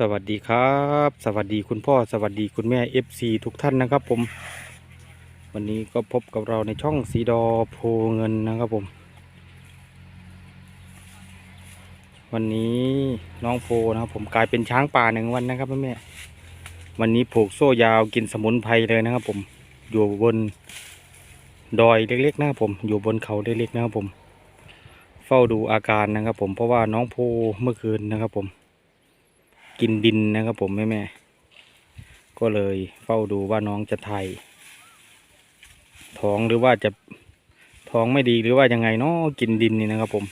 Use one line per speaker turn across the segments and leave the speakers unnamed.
สวัสดีครับ สวัสดีคุณพ่อสวัสดีคุณแม่ FC ทุกท่านนะครับ ผม วันนี้ก็พบกับเราในช่องสีดอโพเงินนะครับผม วันนี้น้องโพนะครับ ผมกลายเป็นช้างป่าหนึ่งวันนะครับแม่วันนี้ผูกโซ่ยาวกินสมุนไพรเลยนะครับ ผมอยู่บนดอยเล็กๆนะครับผม อยู่บนเขาเล็กๆนะครับผม เฝ้าดูอาการนะครับ ผมเพราะว่าน้องโพเมื่อคืนนะครับผม กินดินนะครับผมแม่แม่ก็เลยเฝ้าดูว่าน้องจะไทยท้องหรือว่าจะท้องไม่ดีหรือว่ายังไงเนาะกินดินนี่นะครับผม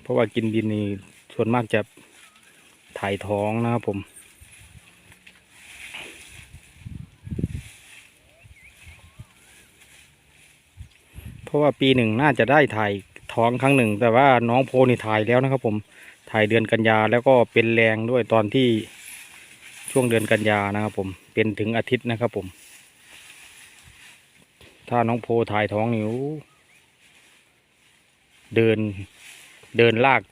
เพราะว่ากินดินนี่ส่วนมากจะถ่ายท้องนะครับผมเพราะว่าปีหนึ่งน่าจะได้ถ่ายท้องครั้งหนึ่ง แต่ว่าน้องโพนี่ถ่ายแล้วนะครับผม ถ่ายเดือนกันยาแล้วก็เป็นแรงด้วยตอนที่ช่วงเดือนกันยานะครับผมเป็นถึงอาทิตย์นะครับผม ถ้าน้องโพถ่ายท้องนิวเดินเดินลาก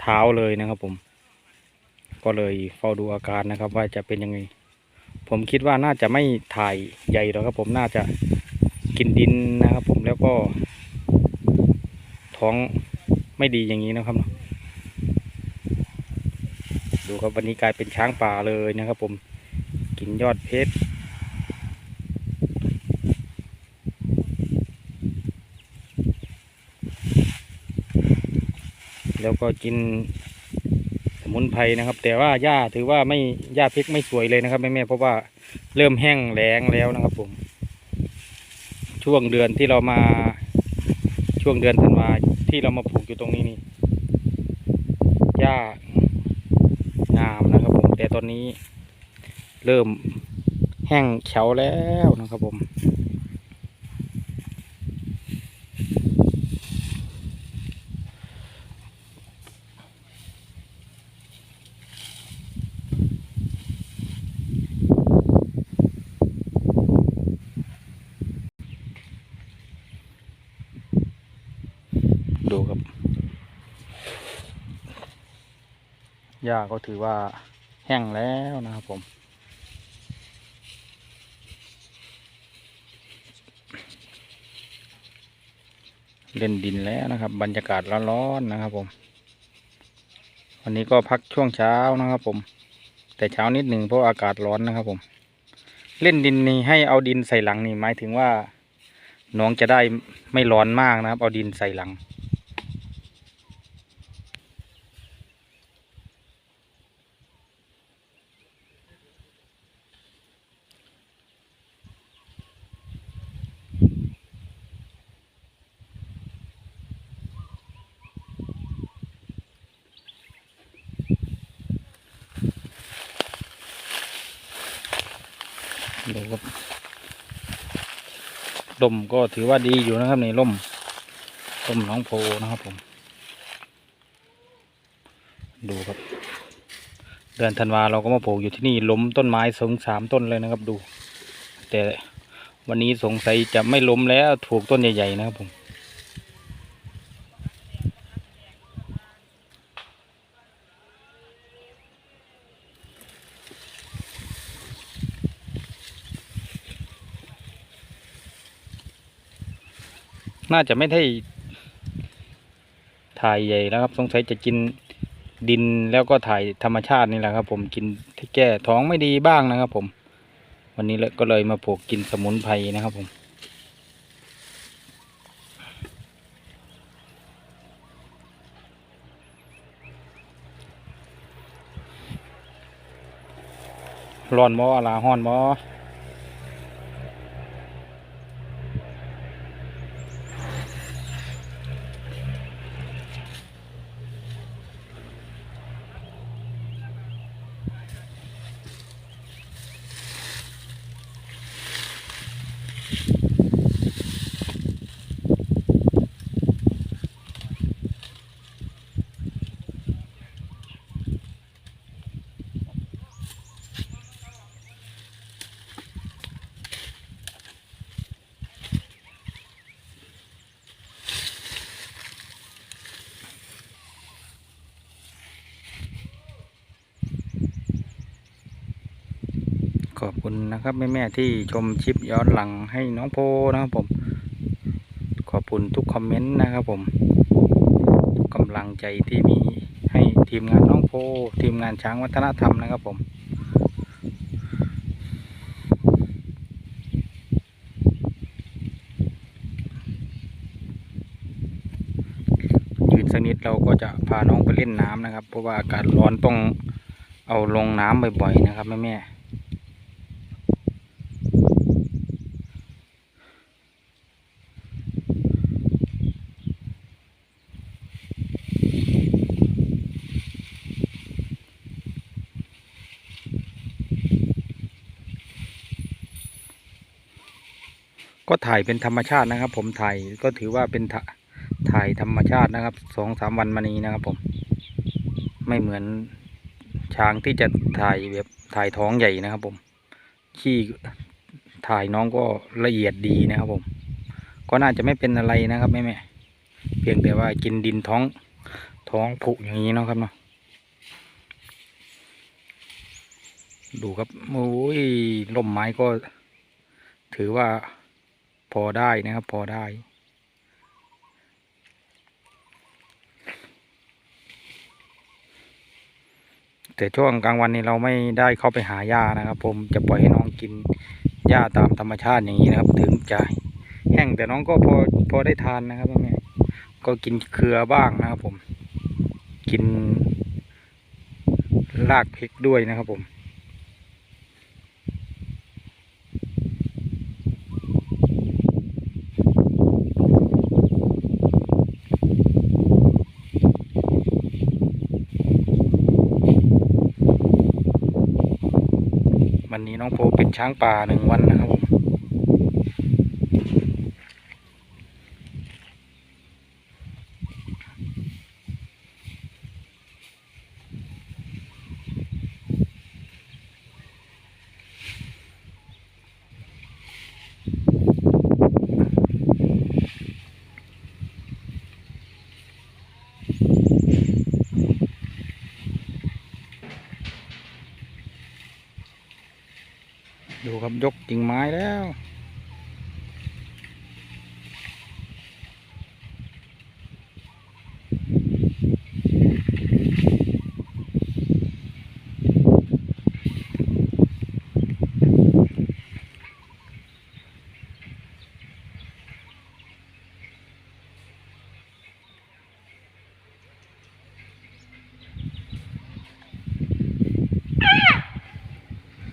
เท้าเลยนะครับผม ก็เลยเฝ้าดูอาการนะครับ ว่าจะเป็นยังไง ผมคิดว่าน่าจะไม่ถ่ายใหญ่หรอกครับผมน่าจะกินดินนะครับผมแล้วก็ท้องไม่ดีอย่างนี้นะครับเนาะ ครับวันนี้กลายเป็นช้างป่าเลยนะครับผมกินยอดเพชรแล้วก็กินสมุนไพรนะครับ แต่ว่าหญ้าถือว่าไม่หญ้าเพชรไม่สวยเลยนะครับแม่ๆเพราะว่าเริ่มแห้งแล้งแล้วนะครับผม ช่วงเดือนที่เรามาช่วงเดือนธันวาที่เรามาปลูกอยู่ตรงนี้นี่หญ้า งามนะครับผมแต่ตอนนี้เริ่มแห้งเฉาแล้วนะครับผม ดูครับ หญ้าก็ถือว่าแห้งแล้วนะครับผม เล่นดินแล้วนะครับ บรรยากาศร้อนๆนะครับผม วันนี้ก็พักช่วงเช้านะครับผม แต่เช้านิดหนึ่งเพราะอากาศร้อนนะครับผม เล่นดินนี่ให้เอาดินใส่หลังนี่หมายถึงว่าน้องจะได้ไม่ร้อนมากนะครับ เอาดินใส่หลัง ดูครับลมก็ถือว่าดีอยู่นะครับในล่มล่มน้องโพนะครับผม ดูครับ เดือนธันวาเราก็มาปลูกอยู่ที่นี่ล้มต้นไม้สองสามต้นเลยนะครับ ดู แต่วันนี้สงสัยจะไม่ล้มแล้วถูกต้นใหญ่ๆนะครับผม น่าจะไม่ได้ถ่ายใหญ่แล้วครับ สงสัยจะกินดินแล้วก็ถ่ายธรรมชาตินี่แหละครับ ผมกินที่แก้ท้องไม่ดีบ้างนะครับ ผม วันนี้เลยก็เลยมาปลูกกินสมุนไพรนะครับ ผมร้อนบ่อะไรห้อนบ่อ อบคุณนะครับแม่แม่ๆที่ชมชิปย้อนหลังให้น้องโพนะครับผม ขอบคุณทุกคอมเมนต์นะครับผมกำลังใจที่มีให้ทีมงานน้องโพ ทีมงานช้างวัฒนธรรมนะครับผมยืนสนิดเราก็จะพาน้องไปเล่นน้ำนะครับ เพราะว่าอากาศร้อนต้องเอาลงน้ำบ่อยๆนะครับแม่แม่ๆ ก็ถ่ายเป็นธรรมชาตินะครับ ผมถ่ายก็ถือว่าเป็นถ่ายธรรมชาตินะครับสองสามวันมานี้นะครับ ผม ไม่เหมือนช้างที่จะถ่ายแบบถ่ายท้องใหญ่นะครับ ผมขี้ถ่ายน้องก็ละเอียดดีนะครับ ผม ก็น่าจะไม่เป็นอะไรนะครับแม่แม่เพียงแต่ว่ากินดินท้องท้องผุอย่างนี้เนาะครับเนาะดูครับโอ้ยล่มไม้ก็ถือว่า พอได้นะครับ พอได้ แต่ช่วงกลางวันนี้เราไม่ได้เข้าไปหาหญ้านะครับ ผมจะปล่อยให้น้องกินหญ้าตามธรรมชาติอย่างนี้นะครับ ถึงจะแห้งแต่น้องก็พอพอได้ทานนะครับแม่ก็กินเครือบ้างนะครับผม กินรากเพกด้วยนะครับผม วั น้องโพเป็นช้างป่าหนึ่งวันนะครับผม ดูครับยกกิ่งไม้แล้ว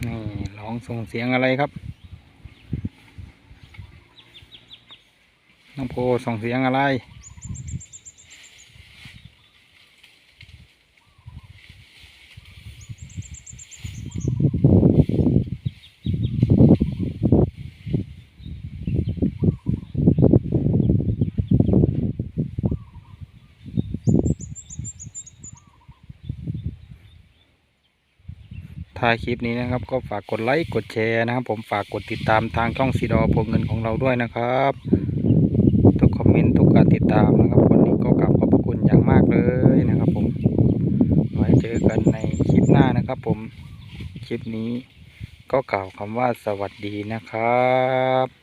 นี่ ของส่งเสียงอะไรครับ น้องโพส่งเสียงอะไร ท้ายคลิปนี้นะครับ ก็ฝากกดไลค์กดแชร์นะครับ ผมฝากกดติดตามทางช่องซีดอพวงเงินของเราด้วยนะครับ ทุกคอมเมนต์ทุกการติดตามนะครับวันนี้ก็กลับขอบพระคุณอย่างมากเลยนะครับ ผมไว้เจอกันในคลิปหน้านะครับ ผมคลิปนี้ก็กล่าวคำว่าสวัสดีนะครับ